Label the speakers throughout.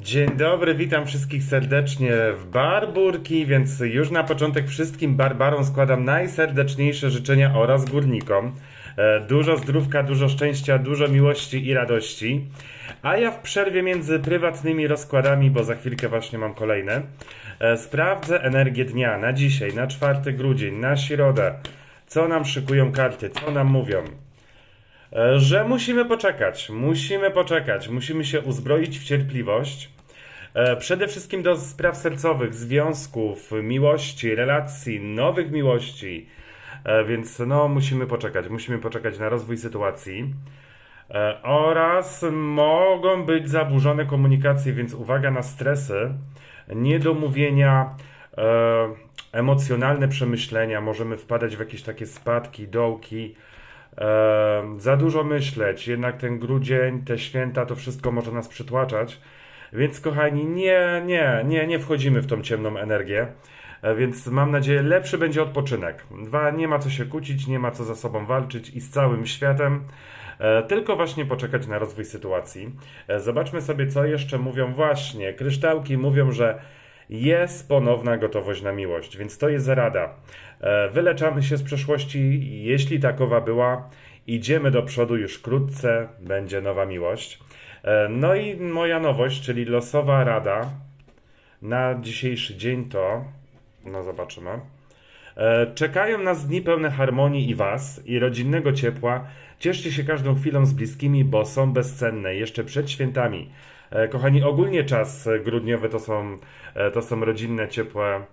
Speaker 1: Dzień dobry, witam wszystkich serdecznie w Barburki, więc już na początek wszystkim Barbarom składam najserdeczniejsze życzenia oraz górnikom. E, Dużo zdrówka, dużo szczęścia, dużo miłości i radości. A ja w przerwie między prywatnymi rozkładami, bo za chwilkę właśnie mam kolejne, e, sprawdzę energię dnia na dzisiaj, na 4 grudzień, na środę. Co nam szykują karty, co nam mówią. Że musimy poczekać, musimy poczekać, musimy się uzbroić w cierpliwość. E, Przede wszystkim do spraw sercowych, związków, miłości, relacji, nowych miłości. E, Więc no, musimy poczekać, musimy poczekać na rozwój sytuacji. E, Oraz mogą być zaburzone komunikacje, więc uwaga na stresy, niedomówienia, emocjonalne przemyślenia. Możemy wpadać w jakieś takie spadki, dołki. Za dużo myśleć, jednak ten grudzień, te święta, to wszystko może nas przytłaczać. Więc kochani, nie, nie, nie, nie wchodzimy w tą ciemną energię. E, Więc mam nadzieję, lepszy będzie odpoczynek. Dwa, nie ma co się kłócić, nie ma co za sobą walczyć i z całym światem. E, Tylko właśnie poczekać na rozwój sytuacji. E, Zobaczmy sobie, co jeszcze mówią. Właśnie, kryształki mówią, że jest ponowna gotowość na miłość, więc to jest rada. E, Wyleczamy się z przeszłości, jeśli takowa była. Idziemy do przodu już wkrótce, będzie nowa miłość. E, No i moja nowość, czyli losowa rada na dzisiejszy dzień to, no zobaczymy. E, Czekają nas dni pełne harmonii i Was, i rodzinnego ciepła. Cieszcie się każdą chwilą z bliskimi, bo są bezcenne jeszcze przed świętami. E, Kochani, ogólnie czas grudniowy to są, e, to są rodzinne, ciepłe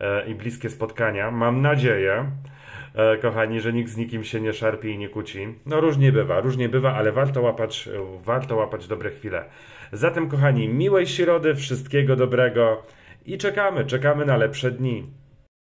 Speaker 1: e, i bliskie spotkania. Mam nadzieję, kochani, że nikt z nikim się nie szarpie i nie kłóci. No różnie bywa, różnie bywa, ale warto łapać, warto łapać dobre chwile. Zatem, kochani, miłej środy, wszystkiego dobrego i czekamy, czekamy na lepsze dni.